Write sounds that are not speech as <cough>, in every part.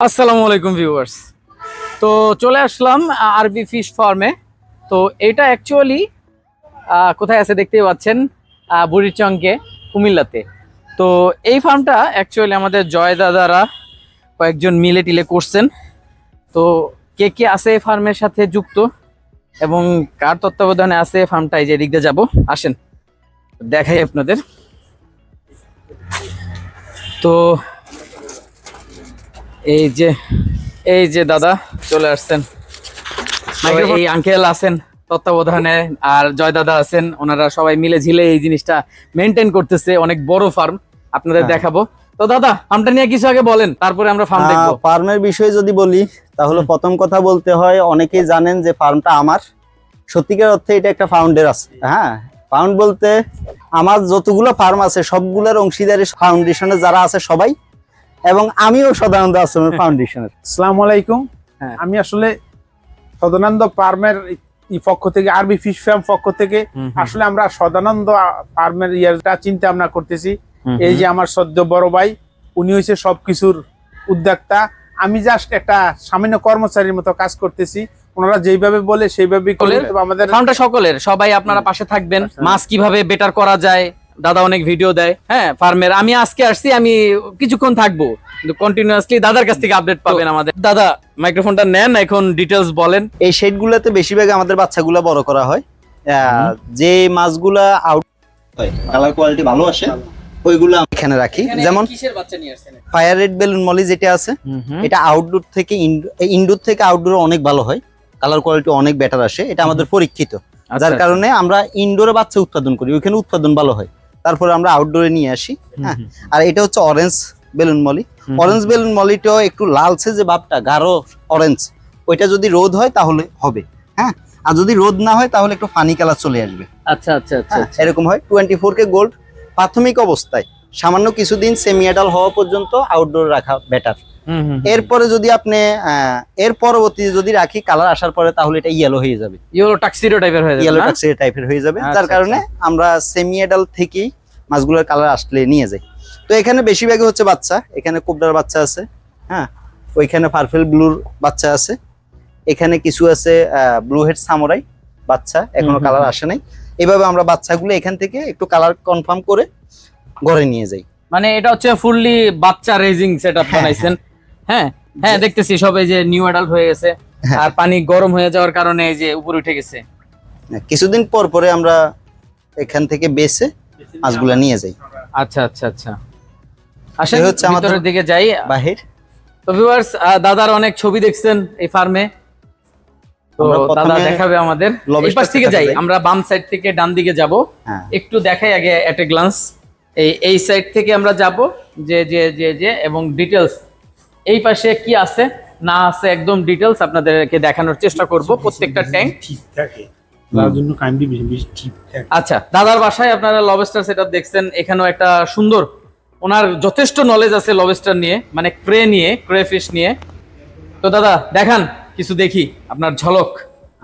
আসসালামু আলাইকুম ভিউয়ার্স। তো চলে আসলাম আরবি ফিশ ফার্মে তো এটা অ্যাকচুয়ালি কোথায় আছে দেখতেই পাচ্ছেন বুড়িচংকে, কুমিল্লাতে। তো এই ফার্মটা অ্যাকচুয়ালি আমাদের জয় দাদারা কয়েকজন মিলে টিলে করছেন। তো কে কে আছে এই ফার্মের সাথে যুক্ত? এবং কার তত্ত্বাবধানে আছে ফার্মটা এই যে এদিক দিয়ে যাব? আসেন, দেখাই আপনাদের। তো এই যে এই যে দাদা চলে আসছেন। এই আঙ্কেল আছেন তত্ত্বাবধানে আর জয় দাদা আছেন ওনারা সবাই মিলে ঝিলে এই জিনিসটা মেনটেন করতেছে অনেক বড় ফার্ম আপনাদের হ্যাঁ। দেখাবো। তো দাদা ফার্মটা নিয়ে কিছু আগে বলেন তারপরে আমরা ফার্ম দেখব। ফার্মের বিষয়ে যদি বলি তাহলে প্রথম কথা বলতে হয় অনেকেই জানেন যে ফার্মটা আমার। সত্যিকার অর্থে এটা একটা ফাউন্ডের আছে। হ্যাঁ ফাউন্ড বলতে আমার যতগুলো ফার্ম আছে সবগুলোর অংশীদারি ফাউন্ডেশনে যারা আছে সবাই এবং আমিও সদানন্দ আশ্রমের ফাউন্ডেশনের আসসালামু আলাইকুম। হ্যাঁ। আমি আসলে সদানন্দ ফার্মের পক্ষ থেকে আরবি ফিশ ফার্ম পক্ষ থেকে আসলে আমরা সদানন্দ ফার্মের ইয়ারটা চিন্তা ভাবনা করতেছি। এই যে আমার সদ্য বড় ভাই উনি হয়েছে সবকিছুর উদ্যোক্তা। আমি জাস্ট একটা সামান্য কর্মচারীর মতো কাজ করতেছি। ওনারা যেইভাবে বলে সেইভাবেই করে আমাদের ফার্মটা সকলের। সবাই আপনারা পাশে থাকবেন। আচ্ছা। মাছ কীভাবে বেটার করা যায় দাদা অনেক ভিডিও দেয় হ্যাঁ ফার্মের আমি আজকে আসছি আমি কিছুক্ষণ থাকব কিন্তু কন্টিনিউয়াসলি দাদার কাছ থেকে আপডেট পাবেন আমাদের। দাদা মাইক্রোফোনটা নেন এখন ডিটেলস বলেন। এই শেডগুলোতে বেশিরভাগ আমাদের বাচ্চাগুলো বড় করা হয়। যে মাছগুলা আউট হয় কালার কোয়ালিটি ভালো আসে ওইগুলো এখানে রাখি। যেমন কিসের বাচ্চা নিয়ে আসছেন? ফায়ার রেড বেলুন মলি যেটা আছে এটা আউটডোর থেকে ইনডোর থেকে আউটডোর অনেক ভালো হয়। কালার কোয়ালিটি অনেক বেটার আসে। এটা আমাদের পরীক্ষিত। আচ্ছা, যার কারণে আমরা ইনডোরে বাচ্চা উৎপাদন করি ওইখানে উৎপাদন ভালো হয়। তারপরে আমরা আউটডোরে নিয়ে আসি হ্যাঁ? আর এটা হচ্ছে orange balloon molly orange balloon মলিটাও একটু লালচে যে ভাবটা গাঢ় অরেঞ্জ ওইটা যদি রোদ হয় তাহলে হবে হ্যাঁ? আর যদি রোদ না হয় তাহলে একটু ফানি কালার চলে আসবে। আচ্ছা আচ্ছা আচ্ছা হ্যাঁ, আচ্ছা। এরকম হয়। টোয়েন্টি ফোর কে গোল্ড প্রাথমিক অবস্থায়। সামান্য কিছুদিন সেমিয়াডাল হওয়া পর্যন্ত আউটডোর রাখা বেটার। এরপরে যদি আপনি এর পরবর্তী যদি রাখি কালার আসার পরে তাহলে এটা ইয়েলো হয়ে যাবে। ইয়েলো টাক্সিডো টাইপের হয়ে যাবে ইয়েলো না? টাক্সি টাইপের হয়ে যাবে। আচ্ছা, যার কারণে আমরা সেমি এডাল থেকেই মাছগুলোর কালার আসলে নিয়ে যাই। তো এখানে বেশিরভাগই হচ্ছে বাচ্চা। এখানে কোবরার বাচ্চা আছে হ্যাঁ? ওইখানে পারফেল ব্লুর বাচ্চা আছে। এখানে কিছু আছে ব্লু হেড সামরাই বাচ্চা। এখনও কালার আসে নাই। এভাবে আমরা বাচ্চাগুলো এখান থেকে একটু কালার কনফার্ম করে ঘরে নিয়ে যাই। মানে এটা হচ্ছে ফুললি বাচ্চা রেজিং সেটআপ হ্যাঁ, বানাইছেন। হ্যাঁ হ্যাঁ দেখতেছি সব এই যে নিউ অ্যাডাল্ট হয়ে গেছে। হ্যাঁ। আর পানি গরম হয়ে যাওয়ার কারণে এই যে উপরে উঠে গেছে। কিছুদিন পর পরে আমরা এখান থেকে বেছে মাছগুলো নিয়ে যাই। আচ্ছা আচ্ছা আচ্ছা। আসেন হচ্ছে আমাদের- দিকে যাই। বাহির। তো ভিউয়ার্স দাদার অনেক ছবি দেখছেন এই ফার্মে তো দাদা দেখাবে আমাদের। এই পাশ থেকে যাই যাই। আমরা বাম সাইড থেকে ডান দিকে যাব। হ্যাঁ। একটু দেখাই আগে এট এ গ্লান্স এই এই সাইড থেকে আমরা যাব যে যে যে যে এবং ডিটেলস এই পাশে কি আছে? না আছে একদম ডিটেলস আপনাদেরকে দেখানোর চেষ্টা করব প্রত্যেকটা ট্যাঙ্ক ঠিক থাকে তার জন্য কাইন্ডলি বেশি বেশি ঠিক থাকে আচ্ছা দাদার বাসায় আপনারা লবস্টার সেটআপ দেখছেন এখানেও একটা সুন্দর ওনার যথেষ্ট নলেজ আছে লবস্টার নিয়ে মানে ক্রে নিয়ে ক্রে ফিশ নিয়ে। তো দাদা দেখান কিছু দেখি আপনার ঝলক।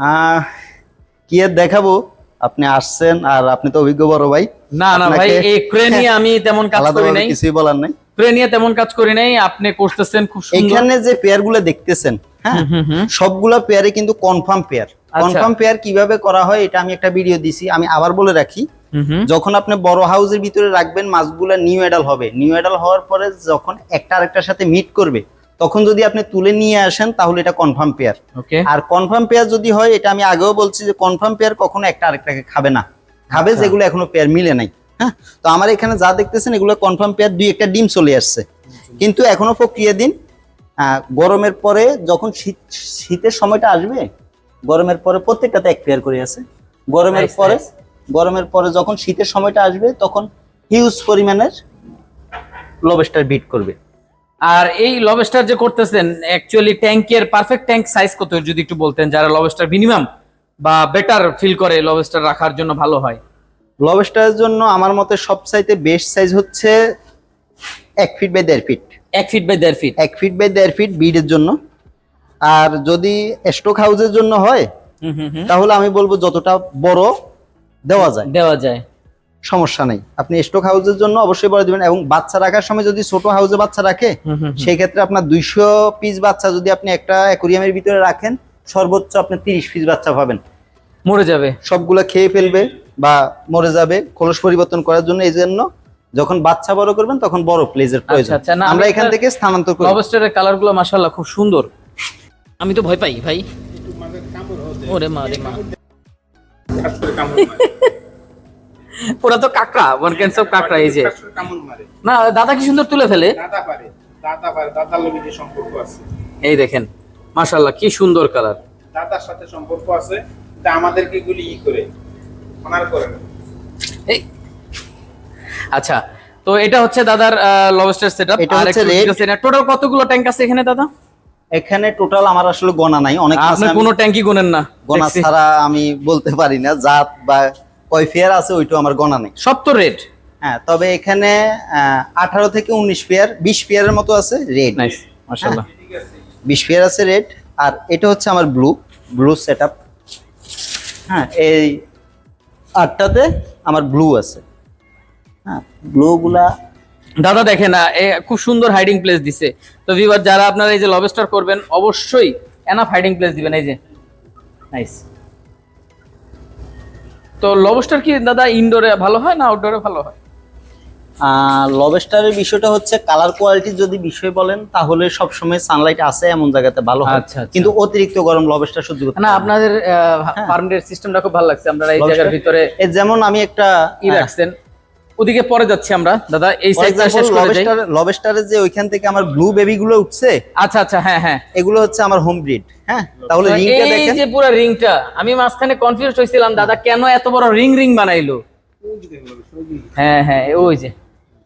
আহ, কি আর দেখাবো? আপনি আসছেন আর আপনি তো অভিজ্ঞ বড় ভাই। না না ভাই এই ক্রে নিয়ে আমি তেমন কাজ আলাদা করি নাই। কিছুই বলার নাই। ক্রে নিয়ে তেমন কাজ করি নাই আপনি করতেছেন খুব সুন্দর। এখানে যে পেয়ারগুলো দেখতেছেন হ্যাঁ। সবগুলা পেয়ারে কিন্তু কনফার্ম পেয়ার। কনফার্ম পেয়ার কীভাবে করা হয় এটা আমি একটা ভিডিও দিছি আমি আবার বলে রাখি। যখন আপনি বড় হাউসের ভিতরে রাখবেন মাছগুলা নিউ এডাল হবে। নিউ এডাল হওয়ার পরে যখন একটা আরেকটার সাথে মিট করবে তখন যদি আপনি তুলে নিয়ে আসেন তাহলে এটা কনফার্ম পেয়ার ওকে আর কনফার্ম পেয়ার যদি হয় এটা আমি আগেও বলছি যে কনফার্ম পেয়ার কখনো একটা আরেকটাকে খাবে না। খাবে আচ্ছা। যেগুলো এখনও পেয়ার মিলে নাই। হ্যাঁ? তো আমার এখানে যা দেখতেছেন এগুলো কনফার্ম পেয়ার দুই একটা ডিম চলে আসছে। কিন্তু এখনও প্রক্রিয়া দিন গরমের পরে যখন শীত শীতের সময়টা আসবে গরমের পরে প্রত্যেকটাতে এক পেয়ার করে আছে। গরমের পরে গরমের পরে যখন শীতের সময়টা আসবে তখন হিউজ পরিমাণের লবেস্টার বিট করবে। আর এই লবস্টার যে করতেছেন অ্যাকচুয়ালি ট্যাঙ্কের পারফেক্ট ট্যাঙ্ক সাইজ কত যদি একটু বলতেন যারা লবস্টার মিনিমাম বা বেটার ফিল করে লবস্টার রাখার জন্য ভালো হয়। লবেস্টারের জন্য আমার মতে সবচাইতে বেস্ট সাইজ হচ্ছে এক ফিট বাই দেড় ফিট এক ফিট বাই দেড় ফিট এক ফিট বাই দেড় ফিট বিডের জন্য। আর যদি স্টক হাউসের জন্য হয় তাহলে আমি বলব যতটা বড় দেওয়া যায়। দেওয়া যায়। সমস্যা নেই। আপনি স্টক হাউসের জন্য অবশ্যই বড় দিবেন। এবং বাচ্চা রাখার সময় যদি ছোট হাউসে বাচ্চা রাখে সেই ক্ষেত্রে আপনার দুইশো পিস বাচ্চা যদি আপনি একটা অ্যাকুরিয়ামের ভিতরে রাখেন সর্বোচ্চ আপনি তিরিশ পিস বাচ্চা পাবেন। মরে যাবে। সবগুলো খেয়ে ফেলবে। বা মরে যাবে খোলস পরিবর্তন করার জন্য এই জন্য যখন বাচ্চা বড় করবেন তখন বড় প্লেজের প্রয়োজন। আচ্ছা, আমরা এখান থেকে স্থানান্তর করি। লবস্টারের কালারগুলো মাসাল্লাহ খুব সুন্দর। আমি তো ভয় পাই ভাই। ওরে মা রে মা। ওরা তো কাকড়া ওয়ান ক্যান্স অফ কাকড়া এই যে। না দাদা কি সুন্দর তুলে ফেলে? দাদা পারে দাদা পারে দাদার লগে যে সম্পর্ক আছে এই দেখেন মাশাল্লাহ কি সুন্দর কালার দাদার সাথে সম্পর্ক আছে তা আমাদেরকে এগুলি ই করে। অনার করে না। এই। আচ্ছা তো এটা হচ্ছে দাদার লবস্টার সেটআপ এটা হচ্ছে red। টোটাল কতগুলো ট্যাঙ্ক আছে এখানে দাদা? এখানে টোটাল আমার আসলে গোনা নাই অনেক আপনি আমি কোনো ট্যাঙ্কি গোনেন না গোনা ছাড়া আমি বলতে পারি না জাত বা কয় ফেয়ার আছে ওইটাও আমার গোনা নেই। সব তো রেড হ্যাঁ তবে এখানে আঠারো থেকে উনিশ পেয়ার বিশ পেয়ারের মতো আছে রেড নাইস মাশাআল্লাহ। বিশ পেয়ার আছে রেড আর এটা হচ্ছে আমার ব্লু ব্লু সেট হ্যাঁ এই আটটাতে আমার ব্লু আছে। হ্যাঁ ব্লুগুলা দাদা দেখে না খুব সুন্দর হাইডিং প্লেস দিছে। তো ভিউয়ার যারা আপনারা এই যে লবস্টার করবেন, অবশ্যই এনাফ হাইডিং প্লেস দিবেন, এই যে। নাইস তো লবস্টার কি দাদা ইনডোরে ভালো হয় না আউটডোরে ভালো হয়? লবেস্টারের বিষয়টা হচ্ছে কালার কোয়ালিটি যদি বিষয় বলেন তাহলে সবসময় সানলাইট আছে এমন জায়গাতে ভালো হয়। আচ্ছা, আচ্ছা। কিন্তু অতিরিক্ত গরম লবেস্টার সহ্য করতে না। আপনাদের ফার্মের সিস্টেমটা খুব ভালো লাগছে। আপনারা এই জায়গার ভিতরে যেমন আমি একটা ই রাখছেন। ওদিকে পরে যাচ্ছি আমরা। দাদা এই ফর শেষ করে যাই। লবেস্টার যে ওইখান থেকে আমার ব্লু বেবি গুলো উঠছে আচ্ছা আচ্ছা হ্যাঁ হ্যাঁ। এগুলো হচ্ছে আমার হোম ব্রিড হ্যাঁ? তাহলে রিংটা দেখেন এই যে পুরো রিংটা আমি মাঝখানে কনফিউজ হয়েছিলাম দাদা কেন এত বড় রিং রিং বানাইলো? হ্যাঁ হ্যাঁ ওই যে।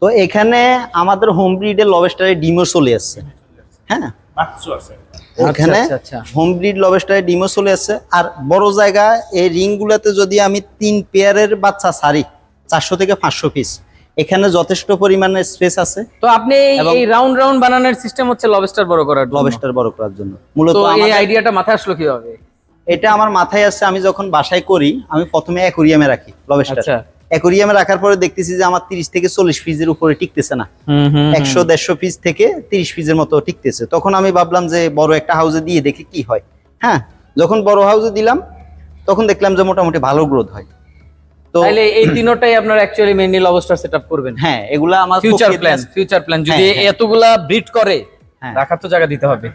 তো এখানে আমাদের হোম ব্রিডের লবেস্টারের ডিমও চলে আসছে। হ্যাঁ? আচ্ছা, আচ্ছা। হোম ব্রিড লবেস্টারের ডিমও চলে আসছে। আর বড় জায়গা এই রিং গুলাতে যদি আমি তিন পেয়ারের বাচ্চা সারি চারশো থেকে পাঁচশো পিস এখানে যথেষ্ট পরিমাণে স্পেস আছে। তো আপনি এই- রাউন্ড রাউন্ড বানানোর সিস্টেম হচ্ছে লবস্টার বড় করার। লবেস্টার বড় করার জন্য। মূলত এই আইডিয়াটা মাথায় আসলো কীভাবে? এটা আমার মাথায় আসছে আমি যখন বাসায় করি আমি প্রথমে অ্যাকোরিয়ামে রাখি লবেস্টার আচ্ছা। অ্যাকোরিয়ামে রাখার পরে দেখতেছি যে আমার তিরিশ থেকে চল্লিশ পিসের উপরে টিকতেছে না। একশো দেড়শো পিস থেকে তিরিশ পিসের মতো টিকতেছে। তখন আমি ভাবলাম যে বড় একটা হাউসে দিয়ে দেখি কি হয়। হ্যাঁ যখন বড় হাউসে দিলাম তখন দেখলাম যে মোটামুটি ভালো গ্রোথ হয়। তো তাহলে এই তিনটাই আপনার অ্যাকচুয়ালি মেইনলি লবস্টার সেটআপ করবেন। হ্যাঁ এগুলা আমার ফিউচার প্ল্যান ফিউচার প্ল্যান যদি হ্যাঁ, হ্যাঁ। এতগুলা ব্রিড করে হ্যাঁ। রাখার তো জায়গা দিতে হবে।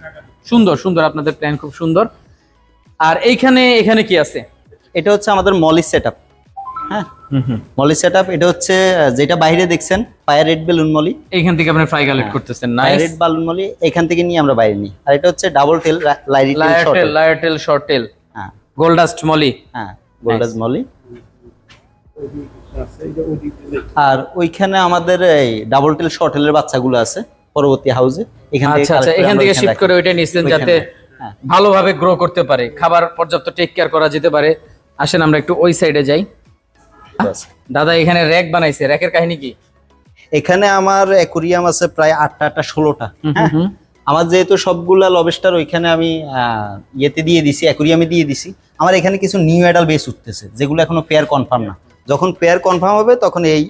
সুন্দর সুন্দর আপনাদের প্ল্যান খুব সুন্দর। আর এইখানে এখানে কি আছে? এটা হচ্ছে আমাদের মলি সেট হ্যাঁ? মলি সেট এটা হচ্ছে যেটা বাইরে দেখছেন ফায়ার রেড বেলুন মলি এইখান থেকে আপনি ফ্রাই কালেক্ট হ্যাঁ। করতেছেন ফায়ার রেড বালুন মলি এখান থেকে নিয়ে আমরা বাইরে নিই। আর এটা হচ্ছে double tail lyre tail lyre tail lyre tail short tail হ্যাঁ। গোল্ডাস্ট মলি হ্যাঁ গোল্ডাস মলি আর ওইখানে আমাদের এই ডাবল টেল শর্টেলের বাচ্চাগুলো আছে পরবর্তী হাউসে এখান থেকে আচ্ছা আচ্ছা এখান থেকে শিফট করে ওইটা ওইখানে, যাতে হ্যাঁ। ভালোভাবে গ্রো করতে পারে খাবার পর্যাপ্ত টেক কেয়ার করা যেতে পারে। আসেন আমরা একটু ওই সাইডে যাই। দাদা এখানে র্যাক বানাইছে। র্যাকের কাহিনী কি? এখানে আমার অ্যাকুরিয়াম আছে প্রায় আটটা আটটা ষোলোটা। হ্যাঁ? আমার যেহেতু সবগুলা লবেস্টার ওইখানে আমি আহ, ইয়েতে দিয়ে দিছি অ্যাকুরিয়ামে দিয়ে দিছি। আমার এখানে কিছু নিউ অ্যাডাল বেস উঠতেছে যেগুলো এখনও পেয়ার কনফার্ম না। যখন পেয়ার কনফার্ম হবে তখন এই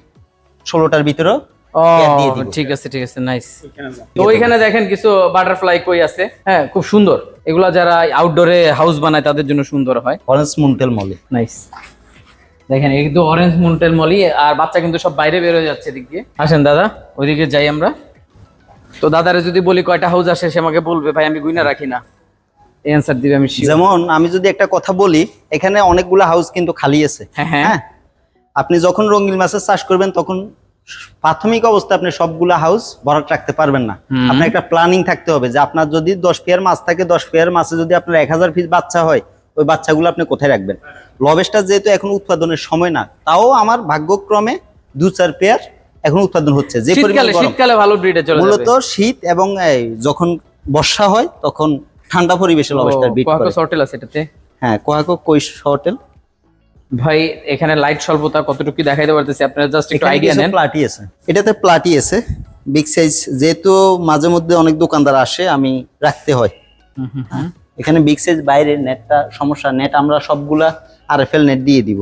ষোলোটার ভিতরেও দিব। ঠিক আছে ঠিক আছে নাইস তো ওইখানে দেখেন কিছু বাটারফ্লাই কই আছে। হ্যাঁ খুব সুন্দর। এগুলা যারা আউটডোরে হাউস বানায় তাদের জন্য সুন্দর হয়। অরেঞ্জ মুন্টেল মলি নাইস দেখেন এই কিন্তু অরেঞ্জ মুন্টেল মলি আর বাচ্চা কিন্তু সব বাইরে বের হয়ে যাচ্ছে এদিক দিয়ে। আসেন দাদা ওইদিকে যাই আমরা। তো দাদারে যদি বলি কয়টা হাউস আসে সে আমাকে বলবে ভাই আমি গুইনা রাখি না। এই অ্যান্সার দিবে আমি। যেমন আমি যদি একটা কথা বলি এখানে অনেকগুলো হাউস কিন্তু খালি আছে। হ্যাঁ হ্যাঁ। হ্যাঁ? আপনি যখন রঙিন মাছের চাষ করবেন তখন প্রাথমিক অবস্থায় আপনি সবগুলা হাউস ভরাট রাখতে পারবেন না। আপনার একটা প্ল্যানিং থাকতে হবে যে আপনার যদি দশ পেয়ার মাছ থাকে দশ পেয়ার মাছে যদি আপনার এক হাজার পিস বাচ্চা হয় ওই বাচ্চাগুলো আপনি কোথায় রাখবেন? লবেস্টার যেহেতু এখন উৎপাদনের সময় না তাও আমার ভাগ্যক্রমে দু চার পেয়ার এখন উৎপাদন হচ্ছে। যে শীতকালে ভালো ব্রিডে চলে মূলত শীত এবং যখন বর্ষা হয় তখন ঠান্ডা পরিবেশে লবেস্টার করে। হোটেল আছে এটাতে? হ্যাঁ কোয়াকো কৈশ হোটেল ভাই এখানে লাইট স্বল্পতা কতটুকু দেখাইতে পারতেছি? আপনারা জাস্ট একটু আইডিয়া নেন। প্লাটি আছে। এটাতে প্লাটি আছে। বিগ সাইজ যেহেতু মাঝে মধ্যে অনেক দোকানদার আসে আমি রাখতে হয়। হুম, হুম। এখানে বিগ সাইজ বাইরে নেটটা সমস্যা নেট আমরা সবগুলা আর আরএফএল নেট দিয়ে দিব।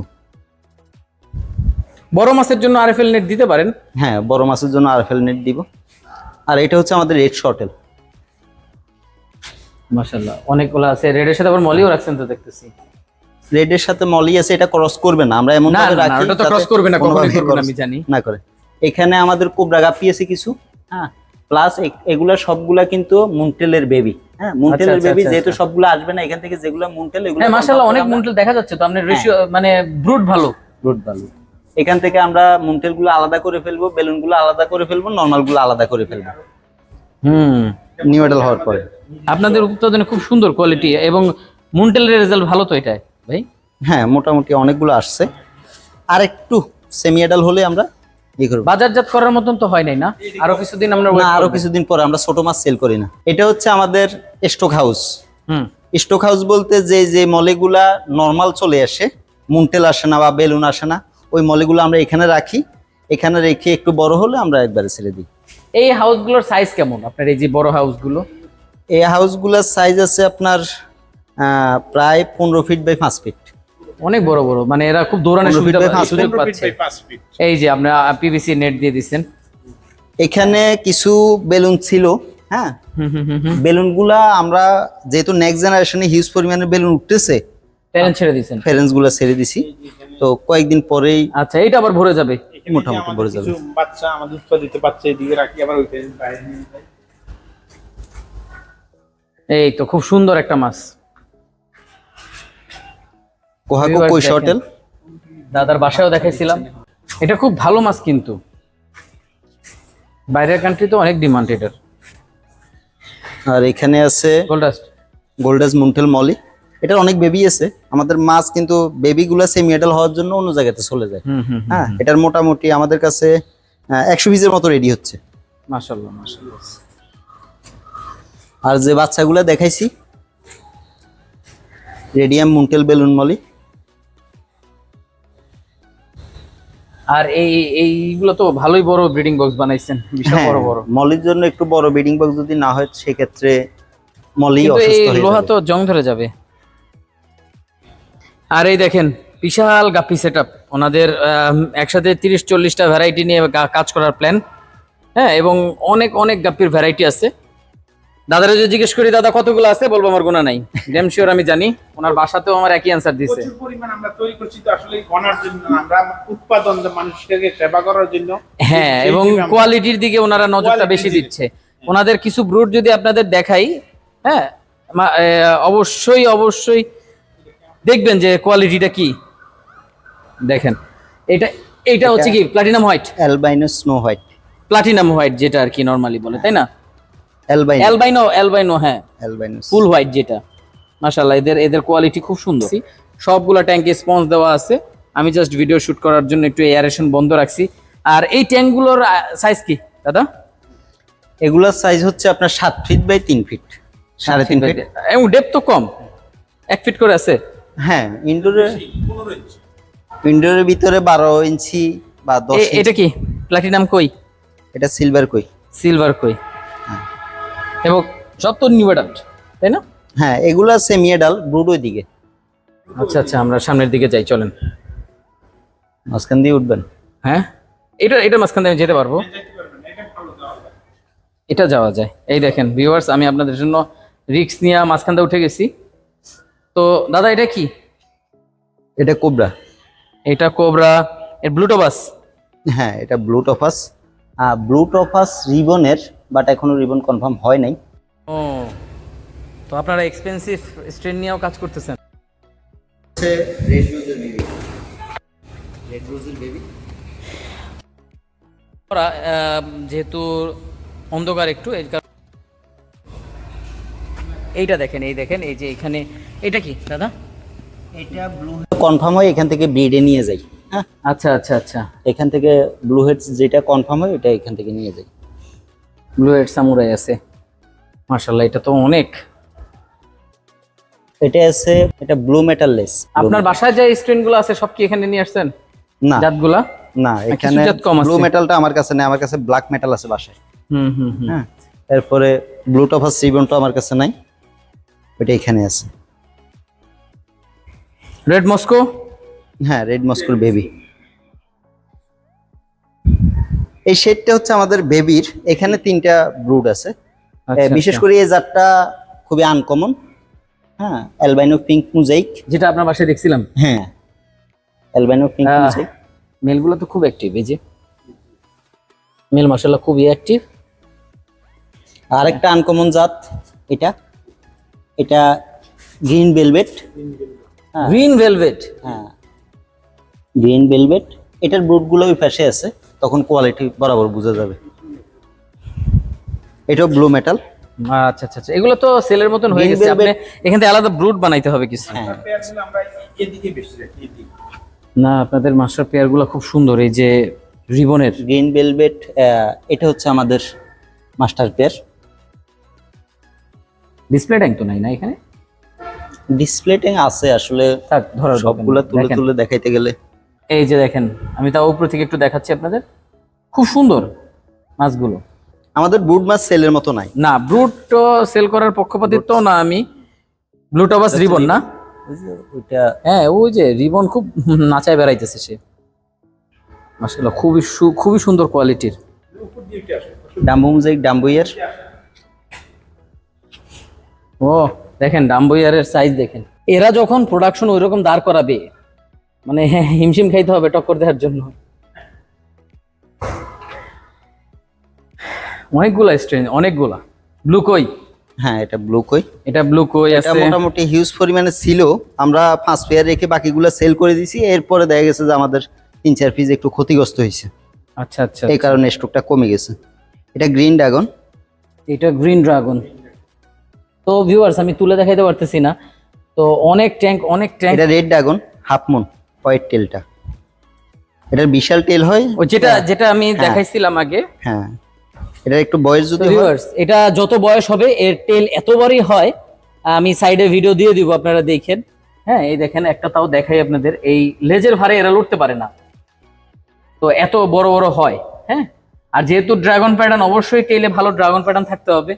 বড় মাছের জন্য আরএফএল নেট দিতে পারেন? হ্যাঁ বড় মাছের জন্য আরএফএল নেট দিব। আর এটা হচ্ছে আমাদের রেড শর্টেল মাশাআল্লাহ অনেকগুলো আছে। রেডের সাথে আবার মলিও রাখছেন তো দেখতেছি। রেডের সাথে মলি আছে এটা ক্রস করবে না। আমরা এমন ভাবে না, না, রাখি তো ক্রস করবে না কখনোই করবে না আমি জানি। না করে। এখানে আমাদের কোবরা গাপি আছে কিছু। হ্যাঁ প্লাস এগুলা সবগুলা কিন্তু মুন্টেলের বেবি হ্যাঁ মুন্টেলের বেবি যেহেতু। সবগুলো আসবে না এখান থেকে যেগুলো মুন্টেল এগুলো মাশাআল্লাহ অনেক মুন্টেল দেখা যাচ্ছে। তো আপনার রেশিও মানে ব্রুট ভালো? রুট ভ্যালু এখান থেকে আমরা মুন্টেলগুলো আলাদা করে ফেলব বেলুনগুলো আলাদা করে ফেলব নর্মালগুলো আলাদা করে ফেলব। হুম। নিউ হওয়ার পরে। আপনাদের উৎপাদনে খুব সুন্দর কোয়ালিটি এবং মুন্টেলের রেজাল্ট ভালো তো এটাই ভাই? হ্যাঁ মোটামুটি অনেকগুলো আসছে। আর একটু সেমি এডাল হলে আমরা বাজারজাত করার মতন তো হয় নাই না? আরও কিছুদিন আমরা না আরও কিছুদিন পরে আমরা ছোট মাছ সেল করি না। এটা হচ্ছে আমাদের স্টক হাউস হুম। স্টক হাউস বলতে যে যে মলেগুলা নর্মাল চলে আসে মুন্টেল আসে না বা বেলুন আসে না ওই মলেগুলো আমরা এখানে রাখি। এখানে রেখে একটু বড় হলে আমরা একবারে ছেড়ে দিই। এই হাউসগুলোর সাইজ কেমন? আপনার এই যে বড় হাউসগুলো এই হাউসগুলোর সাইজ আছে আপনার প্রায় পনেরো ফিট বাই পাঁচ ফিট অনেক বড় বড় মানে এরা খুব দৌড়ানোর সুবিধা সুযোগ পাচ্ছে এই যে আপনার পিভিসি নেট দিয়ে দিচ্ছেন। এখানে কিছু বেলুন ছিল হ্যাঁ? হুম হুম হুম হুম। বেলুনগুলা আমরা যেহেতু নেক্সট জেনারেশনে হিউজ পরিমাণে বেলুন উঠতেছে প্যারেন্ট ছেড়ে দিচ্ছেন ফেরেন্সগুলা ছেড়ে দিছি। তো কয়েকদিন পরেই আচ্ছা এটা আবার ভরে যাবে। মোটামুটি ভরে যাবে। কিছু বাচ্চা আমাদের উৎপাদিত বাচ্চা এদিকে রাখি আবার ওইখানে বাইরে নিয়ে যাই। এই তো খুব সুন্দর একটা মাছ। কোহাকো কৈশ হোটেল? দাদার বাসায়ও দেখাইছিলাম এটা খুব ভালো মাছ কিন্তু। বাইরের কান্ট্রিতে অনেক ডিমান্ড এটার। আর এখানে আছে গোল্ডাস্ট গোল্ডাস মুন্টেল মলি এটার অনেক বেবি আছে। আমাদের মাছ কিন্তু বেবিগুলা সেমি এডাল হওয়ার জন্য অন্য জায়গাতে চলে যায়। হ্যাঁ এটার মোটামুটি আমাদের কাছে একশো পিসের মতো রেডি হচ্ছে। মাশাল্লাহ মাশাল্লাহ আর যে বাচ্চাগুলা দেখাইছি রেডিয়াম মুন্টেল বেলুন মলি আর এই এইগুলো তো ভালোই বড় ব্রিডিং বক্স বানাইছেন বিশাল হ্যাঁ, বড় বড়। মলির জন্য একটু বড় বিডিং বক্স যদি না হয় সেক্ষেত্রে মলি অসুস্থ হয়ে লোহা তো জং ধরে যাবে। আর এই দেখেন বিশাল গাপি সেট আপ ওনাদের একসাথে তিরিশ চল্লিশটা ভ্যারাইটি নিয়ে কাজ করার প্ল্যান হ্যাঁ এবং অনেক অনেক গাপির ভ্যারাইটি আছে। দাদারা যদি জিজ্ঞেস করি দাদা কতগুলো আছে? বলব আমার গোনা নাই। ড্যাম শিওর আমি জানি। ওনার বাসাতেও আমার একই অ্যান্সার দিছে। প্রচুর পরিমাণ আমরা তৈরি করছি তো আসলে গণার জন্য আমরা উৎপাদন যে মানুষকে সেবা করার জন্য। হ্যাঁ এবং কোয়ালিটির দিকে ওনারা নজরটা বেশি দিচ্ছে। ওনাদের কিছু ব্রুট যদি আপনাদের দেখাই হ্যাঁ অবশ্যই অবশ্যই দেখবেন যে কোয়ালিটিটা কি। দেখেন এটা এটা হচ্ছে কি? Platinum white albino snow white platinum white যেটা আর কি নরমালি বলে তাই না? অ্যালবাইনো অ্যালবাইনো অ্যালবাইনো হ্যাঁ। অ্যালবাইনো ফুল হোয়াইট যেটা। মাশাল্লাহ এদের এদের কোয়ালিটি খুব সুন্দর। সবগুলা ট্যাঙ্কে স্পঞ্জ দেওয়া আছে। আমি জাস্ট ভিডিও শুট করার জন্য একটু এয়ারেশন বন্ধ রাখছি। আর এই ট্যাঙ্কগুলোর সাইজ কি দাদা? এগুলোর সাইজ হচ্ছে আপনার সাত ফিট বাই তিন ফিট সাড়ে তিন ফিট এবং ডেপ তো কম। এক ফিট করে আছে? হ্যাঁ ইনডোরে। ইনডোরের ভিতরে বারো ইঞ্চি বা দশ এটা কি? প্লাটিনাম কই? এটা সিলভার কই। সিলভার কই। এবং সব তো নিউ অ্যাডাল্ট তাই না? হ্যাঁ এগুলা সেমি এডাল ব্রুড ওই দিকে আচ্ছা আচ্ছা আমরা সামনের দিকে যাই চলেন। মাঝখান দিয়ে উঠবেন। হ্যাঁ? এটা এটা মাঝখান দিয়ে আমি যেতে পারব। এটা যাওয়া যায়। এই দেখেন ভিউয়ার্স আমি আপনাদের জন্য রিক্স নিয়ে মাঝখান দিয়ে উঠে গেছি। তো দাদা এটা কি? এটা কোবরা এটা কোবরা এর ব্লুটোবাস হ্যাঁ এটা ব্লু আর ব্লু টফাস রিবনের বাট এখনও রিবন কনফার্ম হয় নাই। ও তো আপনারা এক্সপেন্সিভ স্ট্রেন নিয়েও কাজ করতেছেন? রেড রোজের বেবি রেড রোজের বেবি ওরা যেহেতু অন্ধকার একটু এই কারণে এইটা দেখেন এই দেখেন এই যে এখানে এটা কি দাদা? এটা ব্লু কনফার্ম হয় এখান থেকে ব্রিডে নিয়ে যাই হ্যাঁ? আচ্ছা আচ্ছা আচ্ছা। এখান থেকে ব্লু হেডস যেটা কনফার্ম হয় এটা এখান থেকে নিয়ে যাই। ব্লু হেড সামুরাই আছে। মার্শাল্লাহ এটা তো অনেক। এটা আছে এটা ব্লু মেটাল লেস আপনার বাসায় যে স্ক্রিনগুলো আছে সব কি এখানে নিয়ে আসছেন? না। জাতগুলা? না এখানে। ব্লু মেটালটা আমার কাছে নেই আমার কাছে ব্ল্যাক মেটাল আছে বাসায়। হুম হুম হ্যাঁ এরপরে ব্লু টফাস রিবনটা আমার কাছে নাই। ওটা এখানে আছে। রেড মস্কো হ্যাঁ রেড মস্কুর বেবি এই শেডটা হচ্ছে আমাদের বেবির। এখানে তিনটা ব্রুড আছে। আচ্ছা, বিশেষ আচ্ছা। করে এই জাতটা খুবই আনকমন হ্যাঁ অ্যালবাইনো পিঙ্ক মুজাইক যেটা আপনার বাসায় দেখছিলাম। হ্যাঁ অ্যালবাইনো পিঙ্ক মুজাইক মেলগুলো তো খুব অ্যাক্টিভ এই যে। মেল মার্শাল্লাহ খুবই অ্যাক্টিভ আরেকটা আনকমন জাত এটা। এটা গ্রিন ভেলভেট হ্যাঁ। গ্রিন ভেলভেট হ্যাঁ। গ্রিন ভেলভেট এটার ব্রুডগুলো ওই পাশে আছে। তখন কোয়ালিটি বরাবর বোঝা যাবে। এটাও ব্লু মেটাল আচ্ছা আচ্ছা আচ্ছা। এগুলো তো সেলের মতন হয়ে গেছে। আপনি এখান থেকে আলাদা ব্রুট বানাইতে হবে কিছু। হ্যাঁ। আমরা এদিকে বেশি রাখি এদিকে। না আপনাদের মাস্টার পেয়ারগুলো খুব সুন্দর। এই যে রিবনের। গ্রিন ভেলভেট এটা হচ্ছে আমাদের মাস্টার পেয়ার ডিসপ্লে ট্যাঙ্ক তো নাই না এখানে? ডিসপ্লে ট্যাং আছে আসলে। সবগুলো তুলে তুলে দেখাইতে গেলে। এই যে দেখেন আমি তাও উপর থেকে একটু দেখাচ্ছি আপনাদের। খুব সুন্দর মাছগুলো। আমাদের ব্রুড মাছ সেলের মতো নাই। না ব্রুট তো সেল করার পক্ষপাতিত্ব না আমি। ব্লু টবাস রিবন না? ওইটা হ্যাঁ ওই যে রিবন খুব নাচায় বেড়াইতেছে সে। মাসাল্লাহ খুবই খুবই সুন্দর কোয়ালিটির ডাম্বু মুজাইক ডাম্বুইয়ের। ও দেখেন ডাম্বইয়ারের সাইজ দেখেন। এরা যখন প্রোডাকশন ওইরকম দাঁড় করাবে মানে হ্যাঁ <laughs> হিমশিম খাইতে হবে টক্কর দেওয়ার জন্য। অনেকগুলা স্ট্রেন অনেকগুলা। ব্লু কই হ্যাঁ এটা ব্লু কই এটা ব্লু কই আছে। মোটামুটি হিউজ পরিমাণে ছিল। আমরা পাঁচ পেয়ার রেখে বাকিগুলো সেল করে দিছি। এরপরে দেখা গেছে যে আমাদের তিন চার পিস একটু ক্ষতিগ্রস্ত হয়েছে। আচ্ছা আচ্ছা এই কারণে স্টকটা কমে গেছে। এটা গ্রিন ড্রাগন এটা গ্রিন ড্রাগন তো ভিউয়ার্স আমি তুলে দেখাইতে পারতেছি না। তো অনেক ট্যাঙ্ক অনেক ট্যাঙ্ক এটা red dragon half moon white টেলটা এটার বিশাল টেল হয় ও যেটা যেটা আমি দেখাইছিলাম আগে। হ্যাঁ। এটা একটু বয়স যদি হয় ভিউয়ার্স এটা যত বয়স হবে এর টেল এতবারই হয় আমি সাইডে ভিডিও দিয়ে দিব আপনারা দেখেন। হ্যাঁ এই দেখেন একটা তাও দেখাই আপনাদের। এই লেজের ভারে এরা লড়তে পারে না। তো এত বড় বড় হয় হ্যাঁ। আর যেহেতু ড্রাগন প্যাটার্ন অবশ্যই টেলে ভালো ড্রাগন প্যাটার্ন থাকতে হবে।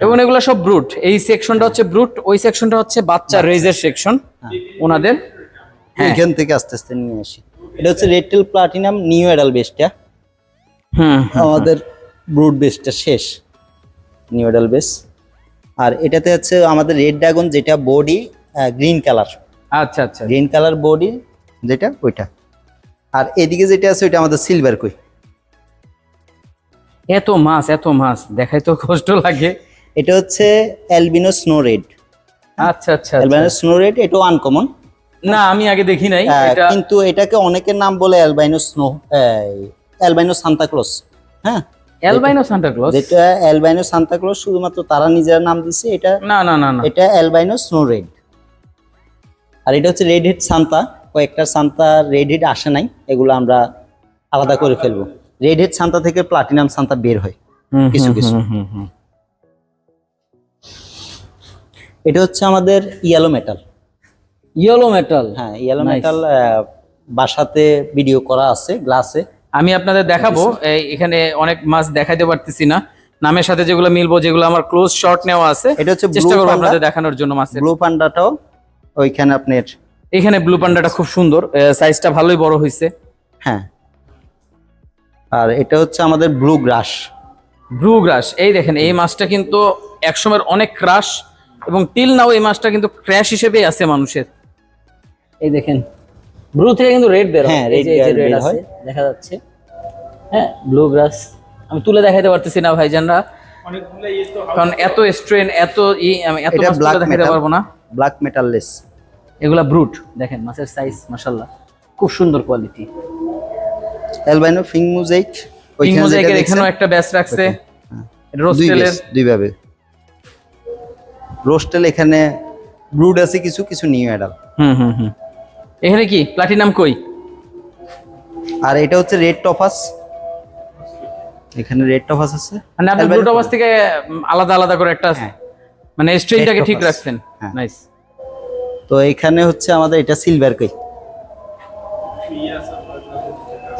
এবং এগুলো সব ব্রুট এই সেকশনটা হচ্ছে ব্রুট ওই সেকশনটা হচ্ছে বাচ্চা রেজের সেকশন ওনাদের। হ্যাঁ। এখান থেকে আস্তে আস্তে নিয়ে আসি। এটা হচ্ছে রেড টেল প্লাটিনাম নিউ এডাল বেসটা হ্যাঁ আমাদের ব্রুড বেসটা শেষ। নিউ এডাল বেস আর এটাতে হচ্ছে আমাদের রেড ড্রাগন যেটা বডি গ্রিন কালার আচ্ছা আচ্ছা। গ্রিন কালার বডি যেটা ওইটা। আর এদিকে যেটা আছে ওইটা আমাদের সিলভার কই এত মাছ এত মাছ। দেখাই তো কষ্ট লাগে। এটা হচ্ছে অ্যালবিনো স্নো রেড আচ্ছা আচ্ছা অ্যালবিনো। স্নো রেড এটাও আনকমন না আমি আগে দেখি নাই এটা কিন্তু এটাকে অনেকের নাম বলে albino snow albino Santa Claus হ্যাঁ? অ্যালবাইনো সান্টা ক্লজ যেটা অ্যালবাইনো সান্তাক্লস শুধুমাত্র তারা নিজেরা নাম দিছে এটা না না না না। এটা অ্যালবাইনো স্নো রেড। আর এটা হচ্ছে রেড হেড সান্তা কয়েকটা সান্তা রেড হেড আসে নাই এগুলো আমরা আলাদা করে ফেলব। রেড হেড সান্তা থেকে প্লাটিনাম সান্তা বের হয় কিছু কিছু। এটা হচ্ছে আমাদের ইয়েলো মেটাল ইয়েলো মেটাল হ্যাঁ ইয়েলো. মেটাল বাসাতে ভিডিও করা আছে গ্লাসে আমি আপনাদের দেখাবো এখানে অনেক মাছ দেখাইতে পারতেছি না। নামের সাথে যেগুলো মিলবো যেগুলো আমার ক্লোজ শর্ট নেওয়া আছে এটা হচ্ছে চেষ্টা করব আপনাদের দেখানোর জন্য মাছের। ব্লু পান্ডাটাও ওইখানে আপনার এখানে ব্লু পান্ডাটা খুব সুন্দর সাইজটা ভালোই বড় হয়েছে হ্যাঁ। আর এটা হচ্ছে আমাদের ব্লু গ্রাস ব্লু গ্রাস এই দেখেন এই মাছটা কিন্তু একসময়ের অনেক ক্রাশ এবং টিল নাও এই মাছটা কিন্তু ক্র্যাশ হিসেবেই আছে মানুষের। এই দেখেন ব্লু থেকে কিন্তু রেড বের হ্যাঁ, বের রেড আছে দেখা যাচ্ছে। হ্যাঁ ব্লু গ্রাস আমি তুলে দেখাইতে পারতেছি না ভাইজানরা। কারণ এত স্ট্রেন এত ই আমি এত মাছ দেখাইতে পারব না। ব্ল্যাক মেটাললেস এগুলা ব্রুট দেখেন মাছের সাইজ মাশাল্লাহ খুব সুন্দর কোয়ালিটি অ্যালবাইনো ফিং মুজাইক পিং মোজাইকের এখানেও একটা ব্যাচ রাখছে। রোস্টেলের দুই ভাবে। রোস্টেল এখানে ব্রুড আছে কিছু কিছু নিউ অ্যাডাল হুম হুম হুম। এখানে কি? প্লাটিনাম কই? আর এটা হচ্ছে রেড টপাস এখানে রেড টপাস আছে। মানে আপনি ব্লু টপাস থেকে আলাদা আলাদা করে একটা হ্যাঁ। মানে স্ট্রেনটাকে ঠিক রাখছেন। হ্যাঁ। নাইস তো এখানে হচ্ছে আমাদের এটা সিলভার কই?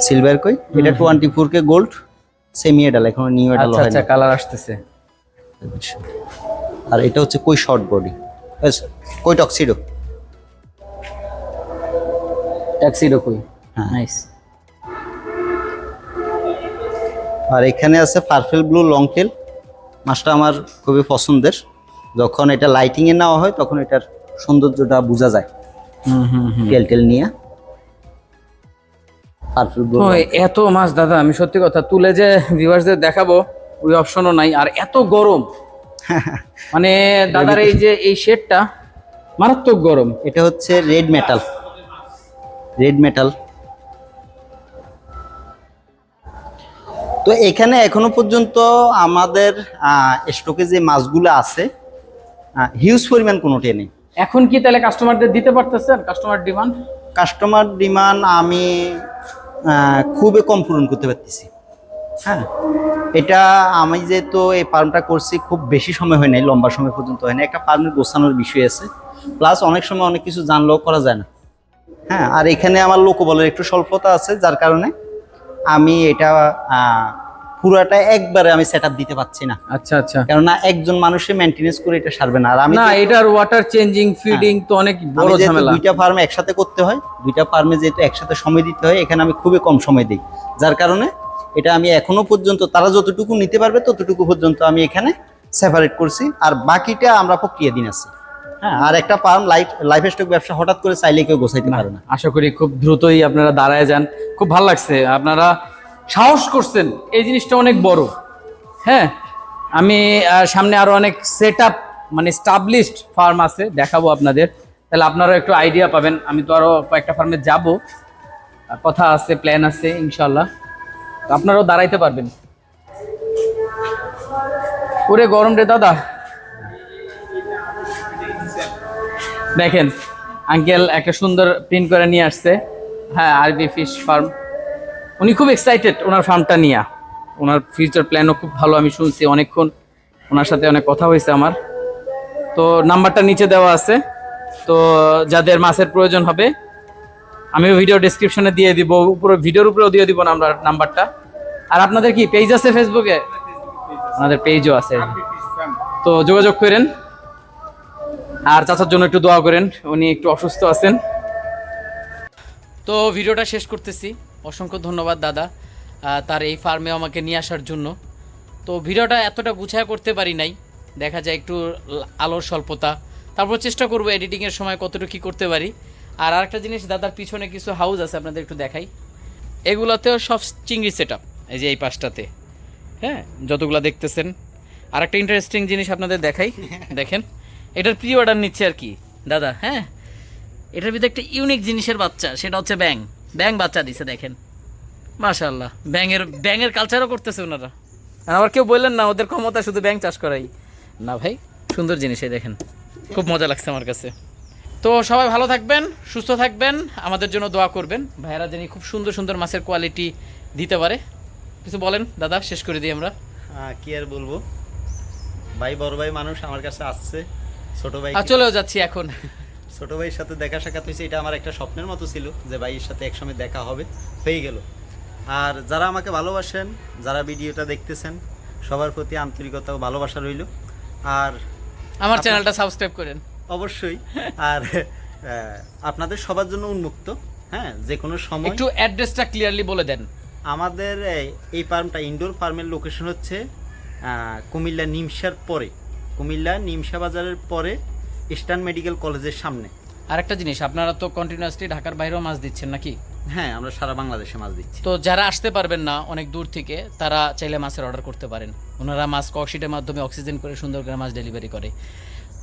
সিলভার কই? এটা twenty four K gold semi adult এখনও নিউ এডাল আচ্ছা আচ্ছা কালার আসতেছে। আর এটা হচ্ছে কই শর্ট বডি কই টক্সিডো ট্যাক্সিডো কই হ্যাঁ। নাইস আর এখানে আছে পার্পেল ব্লু লং টেল মাছটা আমার খুবই পছন্দের। যখন এটা লাইটিং এ নেওয়া হয় তখন এটার সৌন্দর্যটা বোঝা যায়। হুম হুম হুম। টেল টেল নিয়ে। পার্পেল ব্লু তো এত মাছ দাদা আমি সত্যি কথা তুলে যে ভিউয়ার্সদের দেখাবো ওই অপশনও নাই। আর এত গরম। <laughs> মানে দাদার এই যে এই শেডটা মারাত্মক গরম। এটা হচ্ছে রেড মেটাল রেড মেটাল। তো এখানে এখনও পর্যন্ত আমাদের স্টকে যে মাছগুলো আছে হিউজ পরিমাণ কোনোটি নেই। এখন কি তাহলে কাস্টমারদের দিতে পারতেছেন? কাস্টমার ডিমান্ড কাস্টমার ডিমান্ড আমি খুবই কম পূরণ করতে পারতেছি। হ্যাঁ এটা আমি যেহেতু এই ফার্মটা করছি খুব বেশি সময় হয় নাই লম্বা সময় পর্যন্ত হয় না একটা ফার্মের গোছানোর বিষয় আছে। প্লাস অনেক সময় অনেক কিছু জানলেও করা যায় না। হ্যাঁ আর এখানে আমার লোকবলের একটু স্বল্পতা আছে যার কারণে আমি এটা পুরাটা একবারে আমি সেট দিতে পারছি না। আচ্ছা আচ্ছা। কেননা একজন মানুষে মেনটেনেন্স করে এটা সারবে না। আর আমি না এটার ওয়াটার চেঞ্জিং ফিডিং তো অনেক বড় ঝামেলা। দুইটা ফার্মে একসাথে করতে হয় দুইটা ফার্মে যেহেতু একসাথে সময় দিতে হয় এখানে আমি খুবই কম সময় দিই। যার কারণে এটা আমি এখনও পর্যন্ত তারা যতটুকু নিতে পারবে ততটুকু পর্যন্ত আমি এখানে সেপারেট করছি। আর বাকিটা আমরা প্রক্রিয়া দিন আছি। হ্যাঁ আর একটা ফার্ম লাইফ লাইফ স্টক ব্যবসা হঠাৎ করে চাইলে কেউ গোছাইতে পারে না। আশা করি খুব দ্রুতই আপনারা দাঁড়ায় যান। খুব ভালো লাগছে। আপনারা সাহস করছেন। এই জিনিসটা অনেক বড়। হ্যাঁ আমি সামনে আরও অনেক সেট আপ মানে স্টাবলিশড ফার্ম আছে দেখাবো আপনাদের। তাহলে আপনারা একটু আইডিয়া পাবেন। আমি তো আরও কয়েকটা ফার্মে যাব। কথা আছে প্ল্যান আছে ইনশাল্লাহ আপনারাও দাঁড়াইতে পারবেন। ওরে গরম রে দাদা। দেখেন আঙ্কেল একটা সুন্দর প্রিন্ট করে নিয়ে আসছে। হ্যাঁ আরবি ফিশ ফার্ম উনি খুব এক্সাইটেড ওনার ফার্মটা নিয়ে। ওনার ফিউচার প্ল্যানও খুব ভালো, আমি শুনছি অনেকক্ষণ। ওনার সাথে অনেক কথা হয়েছে আমার। তো নাম্বারটা নিচে দেওয়া আছে। তো যাদের মাছের প্রয়োজন হবে আমিও ভিডিও ডেসক্রিপশনে দিয়ে দিব, উপরে ভিডিওর উপরেও দিয়ে দিব আমরা নাম্বারটা আর আপনাদের কি পেজ আছে ফেসবুকে আমাদের পেজও আছে। তো যোগাযোগ করেন। আর চাচার জন্য একটু দোয়া করেন, উনি একটু অসুস্থ আছেন। তো ভিডিওটা শেষ করতেছি। অসংখ্য ধন্যবাদ দাদা তার এই ফার্মে আমাকে নিয়ে আসার জন্য। তো ভিডিওটা এতটা গুছায় করতে পারি নাই, দেখা যায় একটু আলোর স্বল্পতা। তারপর চেষ্টা করব এডিটিংয়ের সময় কতটুকু কী করতে পারি। আর আরেকটা জিনিস, দাদার পিছনে কিছু হাউস আছে, আপনাদের একটু দেখাই। এগুলোতেও সব চিংড়ি সেট এই যে এই পাশটাতে। হ্যাঁ যতগুলো দেখতেছেন। আর একটা ইন্টারেস্টিং জিনিস আপনাদের দেখাই, দেখেন। এটার প্রি অর্ডার নিচ্ছে আর কি, দাদা হ্যাঁ? এটার ভিতরে একটা ইউনিক জিনিসের বাচ্চা, সেটা হচ্ছে ব্যাং ব্যাং বাচ্চা দিছে, দেখেন। মাশাল্লাহ ব্যাঙের ব্যাঙের কালচারও করতেছে ওনারা আবার কেউ বললেন না, ওদের ক্ষমতা শুধু ব্যাং চাষ করাই। না ভাই, সুন্দর জিনিস এই দেখেন। খুব মজা লাগছে আমার কাছে। তো সবাই ভালো থাকবেন, সুস্থ থাকবেন, আমাদের জন্য দোয়া করবেন। ভাইয়েরা জানি খুব সুন্দর সুন্দর মাছের কোয়ালিটি দিতে পারে। কিছু বলেন, দাদা, শেষ করে দিই আমরা। কি আর বলব? ভাই, বড় ভাই মানুষ আমার কাছে আসছে। ছোট ভাই আর চলেও যাচ্ছি এখন। ছোট ভাইয়ের সাথে দেখা সাক্ষাৎ হয়েছে এটা আমার একটা স্বপ্নের মতো ছিল যে ভাইয়ের সাথে একসময় দেখা হবে হয়ে গেল। আর যারা আমাকে ভালোবাসেন যারা ভিডিওটা দেখতেছেন সবার প্রতি আন্তরিকতা ও ভালোবাসা রইল। আর আমার চ্যানেলটা সাবস্ক্রাইব করেন। অবশ্যই। আর আপনাদের সবার জন্য উন্মুক্ত হ্যাঁ যে কোনো সময়। একটু অ্যাড্রেসটা ক্লিয়ারলি বলে দেন। আমাদের এই- ফার্মটা ইনডোর ফার্মের লোকেশন হচ্ছে কুমিল্লা নিমসার পরে। কুমিল্লা নিমসা বাজারের পরে ইস্টার্ন মেডিকেল কলেজের সামনে। আরেকটা জিনিস আপনারা তো কন্টিনিউয়াসলি ঢাকার বাইরেও মাছ দিচ্ছেন নাকি? হ্যাঁ আমরা সারা বাংলাদেশে মাছ দিচ্ছি। তো যারা আসতে পারবেন না অনেক দূর থেকে তারা চাইলে মাছের অর্ডার করতে পারেন। ওনারা মাছ ককশিটের মাধ্যমে অক্সিজেন করে সুন্দর করে মাছ ডেলিভারি করে।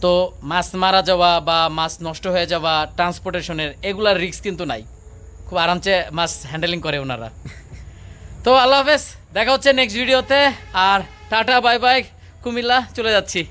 তো মাছ মারা যাওয়া বা মাছ নষ্ট হয়ে যাওয়া ট্রান্সপোর্টেশনের এগুলার রিস্ক কিন্তু নাই। খুব আরামসে মাছ হ্যান্ডেলিং করে ওনারা। <laughs> তো আল্লাহ হাফেজ দেখা হচ্ছে নেক্সট ভিডিওতে আর টাটা বাই বাই কুমিল্লা চলে যাচ্ছি।